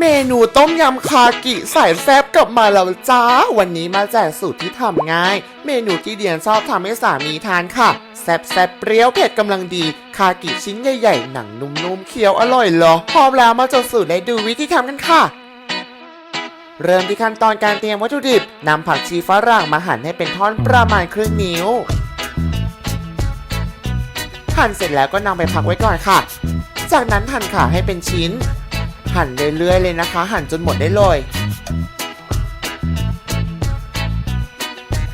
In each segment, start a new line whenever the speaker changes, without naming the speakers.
เมนูต้มยำคากิสายแซบกลับมาแล้วจ้า วันนี้มาแจกสูตรที่ทำง่าย เมนูที่เดียนชอบทำให้สามีทานค่ะ แซบแซบเปรี้ยวเผ็ดกำลังดี คากิชิ้นใหญ่ๆ หนังนุ่มๆเคี้ยวอร่อยเหรอ พร้อมแล้วมาจดสูตรและดูวิธีทำกันค่ะ เริ่มที่ขั้นตอนการเตรียมวัตถุดิบนำผักชีฝรั่งมาหั่นให้เป็นท่อนประมาณครึ่งนิ้ว หั่นเสร็จแล้วก็นำไปพักไว้ก่อนค่ะ จากนั้นหั่นขาให้เป็นชิ้น หั่นเรื่อยๆเลยนะคะ หั่นจนหมดได้เลย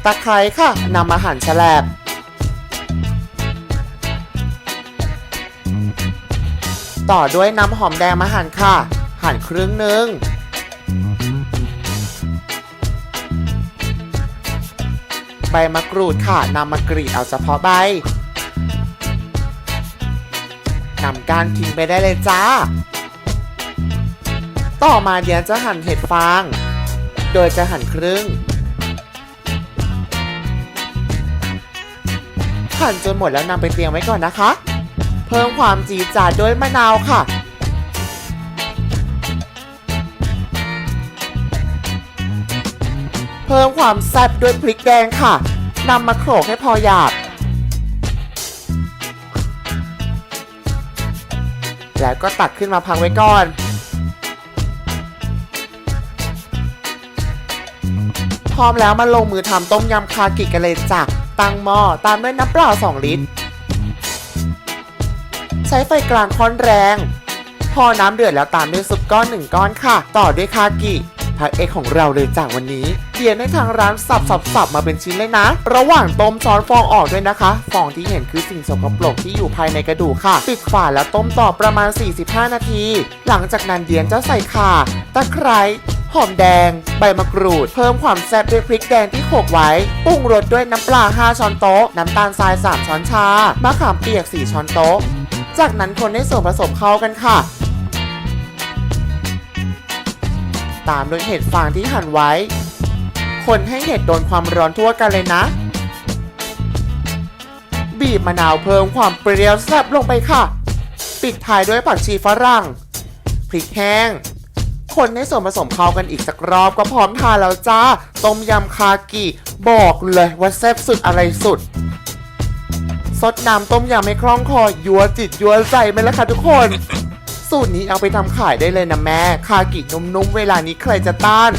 ตะไคร้ค่ะนำมาหั่นแฉลบต่อด้วยน้ำหอมแดงมาหั่นค่ะ หั่นครึ่งหนึ่งใบมะกรูดค่ะนำมากรีดเอาเฉพาะใบนำก้านทิ้งไปได้เลยจ้า ต่อมาเดี๋ยวจะหั่นเห็ดฟาง โดยจะหั่นครึ่ง หั่นจนหมดแล้วนำไปเตรียมไว้ก่อนนะคะ เพิ่มความจีดจาดด้วยมะนาวค่ะ เพิ่มความแซ่บด้วยพริกแดงค่ะนำมาโขลกให้พอหยาบ แล้วก็ตักขึ้นมาพักไว้ก่อน พร้อมแล้วมาลงมือทำต้มยำคากิกันเลยจ้ะตั้งหม้อตามด้วยน้ำเปล่า 2 ลิตร ใช้ไฟกลางค่อนแรง พอน้ำเดือดแล้วตามด้วยซุปก้อนหนึ่งก้อนค่ะ ต่อด้วยคากิพระเอกของเราเลยจากวันนี้เดียนให้ทางร้านสับสับสับมาเป็นชิ้นเลยนะ ระหว่างต้มช้อนฟองออกด้วยนะคะ ฟองที่เห็นคือสิ่งสกปรกที่อยู่ภายในกระดูกค่ะ ปิดฝาแล้วต้มต่อประมาณ 45 นาที หลังจากนั้นเดียนจะใส่ข่าตะไคร้ หอมแดง ใบมะกรูด เพิ่มความแซ่บด้วยพริกแดงที่โขกไว้ ปรุงรสด้วยน้ำปลา 5 ช้อนโต๊ะ น้ำตาลทราย 3 ช้อนชา มะขามเปียก 4 ช้อนโต๊ะ จากนั้นคนให้ส่วนผสมเข้ากันค่ะ ตามด้วยเห็ดฟางที่หั่นไว้ คนให้เห็ดโดนความร้อนทั่วกันเลยนะ บีบมะนาวเพิ่มความเปรี้ยวแซ่บลงไปค่ะ ปิดท้ายด้วยผักชีฝรั่ง พริกแห้ง คนให้ส่วนผสมเข้ากันอีกสักรอบก็พร้อมทานแล้วจ้า ต้มยำคากิบอกเลยว่าแซ่บสุดอะไรสุดซดน้ำต้มยำให้คล่องคอยัวจิตยัวใจไหมล่ะคะทุกคน สูตรนี้เอาไปทำขายได้เลยนะแม่ คากินุ่มๆเวลานี้ใครจะต้าน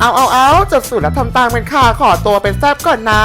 เอาเอาเอาจดสูตรแล้วทำตามเป็นค่ะขอตัวเป็นแซบก่อนนะ